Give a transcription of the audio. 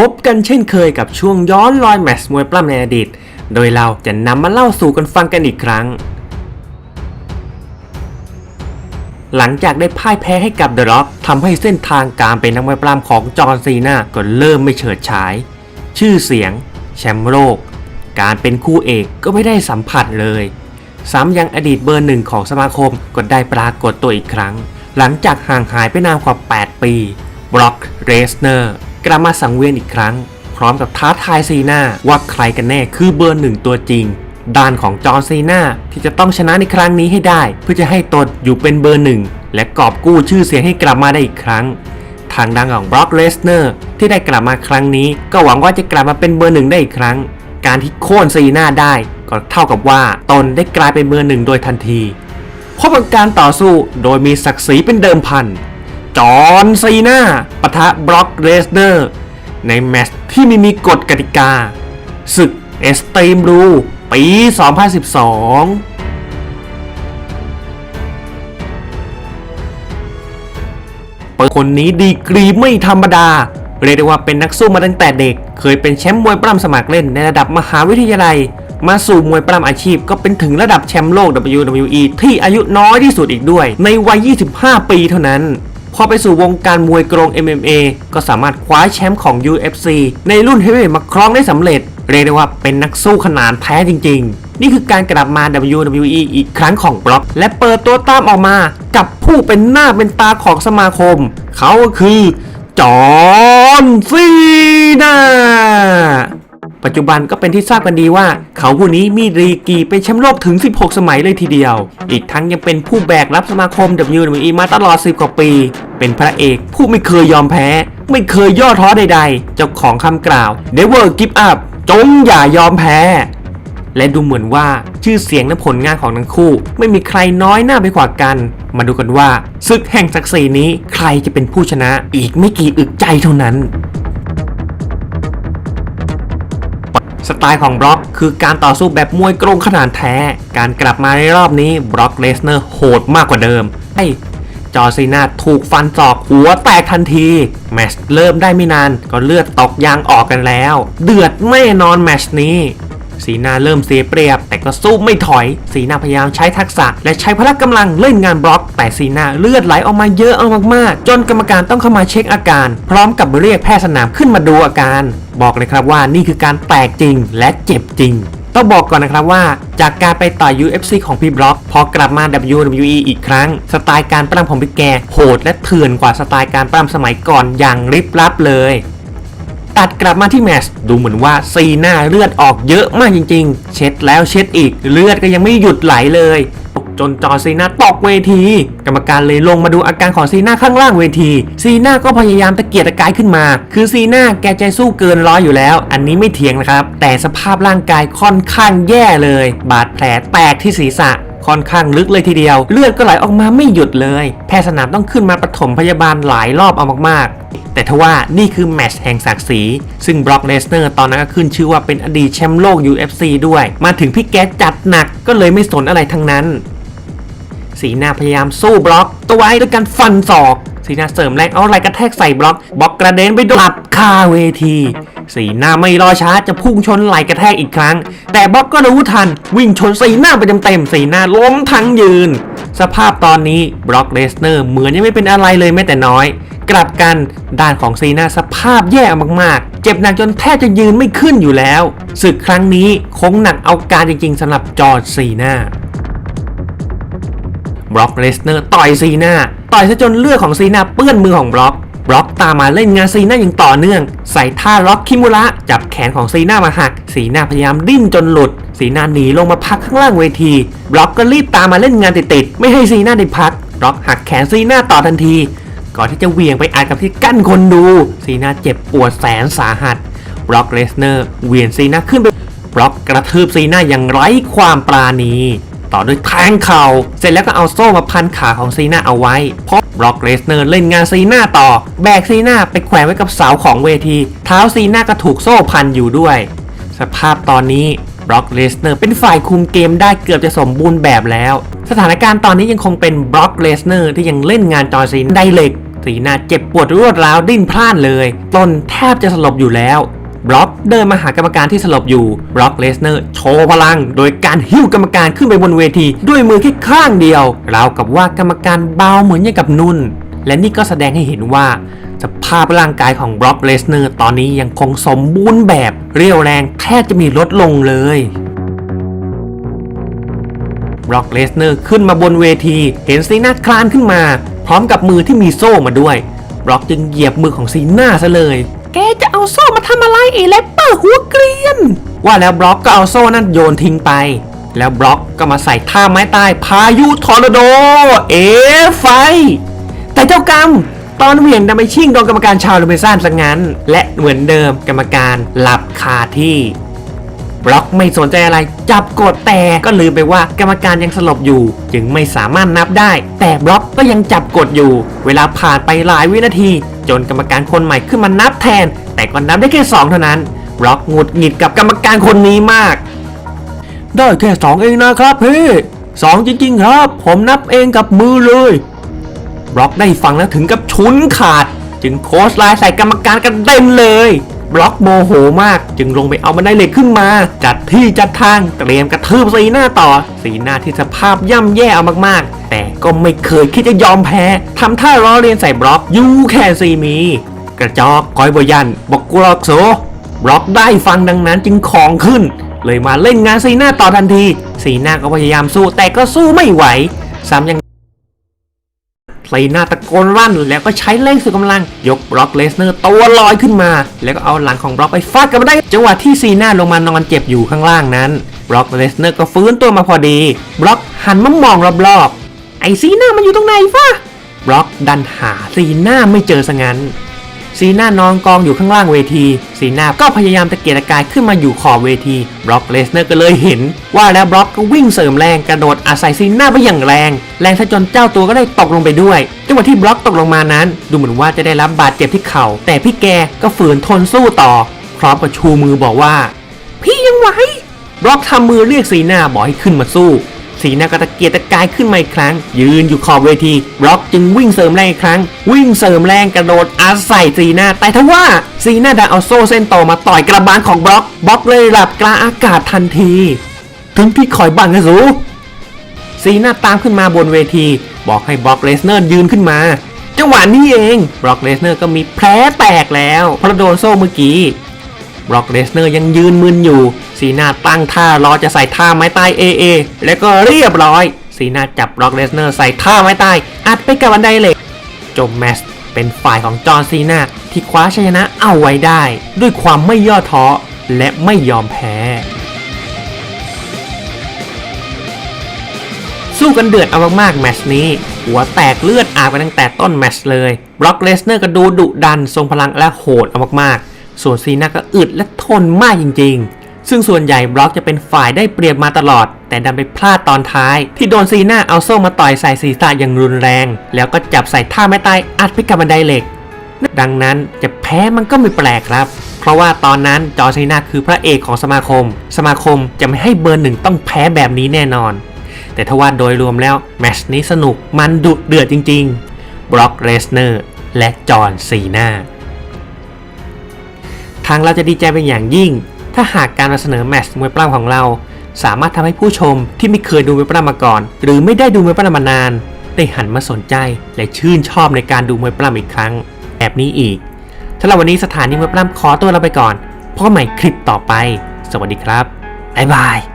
พบกันเช่นเคยกับช่วงย้อนรอยแมตช์มวยปล้ำในอดีต โดยเราจะนำมาเล่าสู่กันฟังกันอีกครั้ง หลังจากได้พ่ายแพ้ให้กับเดอะร็อกทำให้เส้นทางการเป็นนักมวยปล้ำของจอห์นซีนาก็เริ่มไม่เฉิดฉาย ชื่อเสียง แชมป์โลก การเป็นคู่เอกก็ไม่ได้สัมผัสเลย ซ้ำยังอดีตเบอร์หนึ่งของสมาคมก็ได้ปรากฏตัวอีกครั้ง หลังจากห่างหายไปนานกว่า 8 ปีบล็อกเรสเนอร์ กลับมาสังเวียนอีกครั้ง พร้อมกับท้าทายซีนาว่าใครกันแน่คือเบอร์หนึ่งตัวจริงด้านของจอห์นซีนาที่จะต้องชนะในครั้งนี้ให้ได้ เพื่อจะให้ตนอยู่เป็นเบอร์หนึ่งและกอบกู้ชื่อเสียงให้กลับมาได้อีกครั้ง ทางด้านของบล็อกเลสเนอร์ที่ได้กลับมาครั้งนี้ ก็หวังว่าจะกลับมาเป็นเบอร์หนึ่งได้อีกครั้ง การที่โค่นซีนาได้ ก็เท่ากับว่าตนได้กลายเป็นเบอร์หนึ่งโดยทันทีพบกับการต่อสู้โดยมีศักดิ์ศรีเป็นเดิมพัน จอห์นซีนาปะทะบล็อกเลสเนอร์ ในแมตช์ที่ไม่มีกฎกติกา ศึกเอสตมรูปี 2012เปิดคนนี้ดีกรีไม่ธรรมดา เรียกได้ว่าเป็นนักสู้มาตั้งแต่เด็ก เคยเป็นแชมป์มวยปล้ำสมัครเล่นในระดับมหาวิทยาลัย มาสู่มวยปล้ำอาชีพก็เป็นถึงระดับแชมป์โลก WWE ที่อายุน้อยที่สุดอีกด้วย ในวัย 25 ปีเท่านั้น พอไปสู่วงการมวยกรง MMA ก็สามารถคว้าแชมป์ของ UFC ในรุ่นเฮฟวีเวทมาครองได้สำเร็จ เรียกได้ว่าเป็นนักสู้ขนาดแท้จริง ๆ นี่คือการกลับมา WWE อีกครั้งของบล็อก และเปิดตัวตามออกมากับผู้เป็นหน้าเป็นตาของสมาคม เขาก็คือจอห์นซีนา ปัจจุบันก็เป็นที่ทราบกันดีว่า เขาผู้นี้มีรีกีเป็นแชมป์โลกถึง 16 สมัยเลยทีเดียว อีกทั้งยังเป็นผู้แบกรับสมาคม WWE มาตลอด 10 กว่าปี เป็นพระเอกผู้ไม่เคยยอมแพ้ ไม่เคยย่อท้อใดๆ เจ้าของคำกล่าว Never give up จงอย่ายอมแพ้ และดูเหมือนว่าชื่อเสียงและผลงานของทั้งคู่ ไม่มีใครน้อยหน้าไปกว่ากัน มาดูกันว่าศึกแห่งศักดิ์ศรีนี้ใครจะเป็นผู้ชนะอีกไม่กี่อึกใจเท่านั้น สไตล์ของบล็อกคือการต่อสู้แบบมวยกรงขนาดแท้ การกลับมาในรอบนี้บล็อกเลสเนอร์โหดมากกว่าเดิม ไอ้จอซีนาถูกฟันศอกหัวแตกทันที แมชเริ่มได้ไม่นานก็เลือดตกยางออกกันแล้ว เดือดแน่นอนแมชนี้ สีหน้าเริ่มเสียเปรียบ แต่ก็สู้ไม่ถอย สีหน้าพยายามใช้ทักษะ และใช้พละกำลังเล่นงานบล็อก แต่สีหน้าเลือดไหลออกมาเยอะเอามากๆ จนกรรมการต้องเข้ามาเช็คอาการ พร้อมกับเรียกแพทย์สนามขึ้นมาดูอาการ บอกเลยครับว่านี่คือการแตกจริงและเจ็บจริงต้องบอกก่อนนะครับว่าจากการไปต่อย UFC ของพี่บล็อก พอกลับมา WWE อีกครั้ง สไตล์การปล้ำของพี่แกโหดและเถื่อนกว่าสไตล์การปล้ำสมัยก่อนอย่างริบลับเลย ตัดกลับมาที่แมตช์ดูเหมือนว่าซีหน้าเลือดออกเยอะมากจริง ๆ เช็ดแล้วเช็ดอีกเลือดก็ยังไม่หยุดไหลเลยจนจอซีนาตกเวที กรรมการเลยลงมาดูอาการของซีน่าข้างล่างเวที ซีน่าก็พยายามตะเกียกตะกายขึ้นมา คือซีน่าแกใจสู้เกินร้อยอยู่แล้ว อันนี้ไม่เถียงนะครับ แต่สภาพร่างกายค่อนข้างแย่เลย บาดแผลแตกที่ศีรษะค่อนข้างลึกเลยทีเดียว เลือดก็ไหลออกมาไม่หยุดเลย แพทย์สนามต้องขึ้นมาปฐมพยาบาลหลายรอบเอามากๆ แต่ทว่านี่คือแมตช์แห่งศักดิ์ศรีซึ่งบล็อกเลสเนอร์ตอนนั้นก็ขึ้นชื่อว่าเป็นอดีตแชมป์โลก UFC ด้วย มาถึงพี่แกจัดหนักก็เลยไม่สนอะไรทั้งนั้น สีหน้าพยายามสู้บล็อกตัวไว้ด้วยการฟันศอก สีหน้าเสริมแรงเอาไหล่กระแทกใส่บล็อกบล็อกกระเด็นไปโดนอับคาเวที สีหน้าไม่รอช้าจะพุ่งชนไหล่กระแทกอีกครั้ง แต่บล็อกก็รู้ทัน วิ่งชนสีหน้าไปเต็มๆสีหน้าล้มทั้งยืน สภาพตอนนี้บล็อกเลสเนอร์เหมือนยังไม่เป็นอะไรเลยแม้แต่น้อย กลับกันด้านของซีนาสภาพแย่มากๆ เจ็บหนักจนแทบจะยืนไม่ขึ้นอยู่แล้วศึกครั้งนี้คงหนักเอาการจริงๆสำหรับจอร์จซีนาบล็อกเลสเนอร์ต่อยซีนาต่อยซะจนเลือดของซีนาเปื้อนมือของบล็อกบล็อกตามมาเล่นงานซีนาอย่างต่อเนื่อง ใส่ท่าล็อกคิมุระจับแขนของซีนามาหักซีนาพยายามดิ้นจนหลุดซีนาหนีลงมาพักข้างล่างเวทีบล็อกก็รีบตามมาเล่นงานติดๆไม่ให้ซีนาได้พักบล็อกหักแขนซีนาต่อทันที ก่อนที่จะเหวี่ยงไปอัดกับที่กั้นคนดู ซีนาเจ็บปวดแสนสาหัสบล็อกเลสเนอร์เหวี่ยงซีนาขึ้นไปบล็อกกระทืบซีนาอย่างไร้ความปราณี ต่อด้วยแทงเข่าเสร็จแล้วก็เอาโซ่มาพันขาของซีนาเอาไว้เพราะบล็อกเลสเนอร์เล่นงานซีนาต่อ แบกซีนาไปแขวนไว้กับเสาของเวที เท้าซีนาก็ถูกโซ่พันอยู่ด้วย สภาพตอนนี้บล็อกเลสเนอร์เป็นฝ่ายคุมเกมได้เกือบจะสมบูรณ์แบบแล้ว สถานการณ์ตอนนี้ยังคงเป็นบล็อกเลสเนอร์ที่ยังเล่นงานจอร์ซีนได้เหล็ก สีหน้าเจ็บปวดรวดร้าวดิ้นพล่านเลย ตนแทบจะสลบอยู่แล้วบล็อกเดินมาหากรรมการที่สลบอยู่บล็อกเลสเนอร์โชว์พลัง โดยการหิ้วกรรมการขึ้นไปบนเวที ด้วยมือแค่ข้างเดียว ราวกับว่ากรรมการเบาเหมือนอย่างกับนุ่น และนี่ก็แสดงให้เห็นว่า สภาพร่างกายของบล็อกเลสเนอร์ตอนนี้ยังคงสมบูรณ์แบบ เรียวแรงแทบจะมีลดลงเลย บล็อกเลสเนอร์ขึ้นมาบนเวที เห็นซีน่าคลานขึ้นมา พร้อมกับมือที่มีโซ่มาด้วยบล็อกจึงเหยียบมือของซีน่าซะเลย แกจะเอาโซ่มาทำอะไรเอเลปเปอร์หัวเกรียน ว่าแล้วบล็อกก็เอาโซ่นั้นโยนทิ้งไป แล้วบล็อกก็มาใส่ท่าไม้ตายพายุทอร์นาโด เอฟไฟ แต่เจ้ากรรมตอนเหวี่ยงดันไปชิ่งโดนกรรมการชาวลูเมซ่านซะงั้น และเหมือนเดิมกรรมการหลับคาที่ บล็อกไม่สนใจอะไร จับกดแต่ก็ลืมไปว่ากรรมการยังสลบอยู่ จึงไม่สามารถนับได้ แต่บล็อกก็ยังจับกดอยู่ เวลาผ่านไปหลายวินาที จนกรรมการคนใหม่ขึ้นมานับแทน แต่ก็นับได้แค่สองเท่านั้นบล็อกหงุดหงิดกับกรรมการคนนี้มาก ได้แค่สองเองนะครับพี่สองจริงๆครับ ผมนับเองกับมือเลยบล็อกได้ฟังแล้วถึงกับชุนขาด จึงโค้ชไลน์ใส่กรรมการกันเต็มเลย บล็อกโมโหมากจึงลงไปเอาบันไดเหล็กขึ้นมา จัดที่จัดทางเตรียมกระทืบสีหน้าต่อ สีหน้าที่สภาพย่ำแย่เอามากๆ แต่ก็ไม่เคยคิดจะยอมแพ้ทำท่าล้อเลียนใส่บล็อกยูแค่ซีมี กระจอกคอยบยันบอกกูรอกโซบล็อกได้ฟังดังนั้นจึงของขึ้น เลยมาเล่นงานสีหน้าต่อทันที สีหน้าก็พยายามสู้แต่ก็สู้ไม่ไหวซ้ำยัง ซีน่าตะโกนรั่นแล้วก็ใช้แรงสุดกำลัง ยกบล็อกเลสเนอร์ตัวลอยขึ้นมา แล้วก็เอาหลังของบล็อกไปฟาดกับมันได้ จังหวะที่ซีน่าลงมานอนเจ็บอยู่ข้างล่างนั้นบล็อกเลสเนอร์ก็ฟื้นตัวมาพอดีบล็อกหันมามองรอบๆไอซีน่ามันอยู่ตรงไหนฟะบล็อกดันหาซีน่าไม่เจอซะงั้น ซีน่านอนกองอยู่ข้างล่างเวทีซีน่าก็พยายามตะเกียกตะกายขึ้นมาอยู่ขอบเวทีบล็อกเลสเนอร์ก็เลยเห็น ว่าแล้วบล็อกก็วิ่งเสริมแรงกระโดดอาศัยซีน่าไปอย่างแรง แรงซะจนเจ้าตัวก็ได้ตกลงไปด้วยจังหวะที่บล็อกตกลงมานั้น ดูเหมือนว่าจะได้รับบาดเจ็บที่เข่าแต่พี่แกก็ฝืนทนสู้ต่อ พร้อมกับชูมือบอกว่า พี่ยังไหวบล็อกทำมือเรียกซีน่าบอกให้ขึ้นมาสู้ สีหน้าก็ตะเกียกตะกายขึ้นมาอีกครั้ง ยืนอยู่ขอบเวทีบล็อกจึงวิ่งเสริมแรงอีกครั้ง วิ่งเสริมแรงกระโดดอาศัยสีหน้าแต่ทว่าสีหน้าดันเอาโซ่เส้นโตมาต่อยกระบาลของบล็อกบล็อกเลยหลับกลางอากาศทันที ถึงที่คอยบังนะสูสีหน้าตามขึ้นมาบนเวที บอกให้บล็อกเลสเนอร์ยืนขึ้นมาจังหวะนี้เองบล็อกเลสเนอร์ก็มีแผลแตกแล้วเพราะโดนโซ่เมื่อกี้ บล็อกเลสเนอร์ยังยืนมึนอยู่ สีหน้าตั้งท่ารอจะใส่ท่าไม้ใต้ AA แล้วก็เรียบร้อย สีหน้าจับบล็อกเลสเนอร์ใส่ท่าไม้ใต้ อัดไปกับบันไดเหล็กจบแมตช์เป็นฝ่ายของจอห์นซีนาที่คว้าชัยชนะเอาไว้ได้ ด้วยความไม่ย่อท้อและไม่ยอมแพ้ สู้กันเดือดเอามากๆแมชนี้ หัวแตกเลือดอาบไปตั้งแต่ต้นแมชเลยบล็อกเลสเนอร์ก็ดูดุดันทรงพลังและโหดเอามากๆ ส่วนซีน่าก็อึดและทนมากจริง ๆ ซึ่งส่วนใหญ่บล็อกจะเป็นฝ่ายได้เปรียบมาตลอด แต่ดันไปพลาดตอนท้าย ที่โดนซีน่าเอาโซ่มาต่อยใส่ศีรษะอย่างรุนแรง แล้วก็จับใส่ท่าไม้ตายอัดไปกับบันไดเหล็ก ดังนั้นจะแพ้มันก็ไม่แปลกครับ เพราะว่าตอนนั้นจอซีน่าคือพระเอกของสมาคม สมาคมจะไม่ให้เบอร์หนึ่งต้องแพ้แบบนี้แน่นอน แต่ทว่าโดยรวมแล้วแมชนี้สนุกมันดุเดือดจริง ๆบล็อกเรสเนอร์และจอห์นซีน่า ทางเราจะดีใจเป็นอย่างยิ่ง ถ้าหากการนำเสนอแมตช์มวยปล้ำของเรา สามารถทำให้ผู้ชมที่ไม่เคยดูมวยปล้ำมาก่อน หรือไม่ได้ดูมวยปล้ำมานาน ได้หันมาสนใจและชื่นชอบในการดูมวยปล้ำอีกครั้งแบบนี้อีกสำหรับวันนี้สถานีมวยปล้ำขอตัวเราไปก่อนพบใหม่คลิปต่อไป สวัสดีครับบ๊ายบาย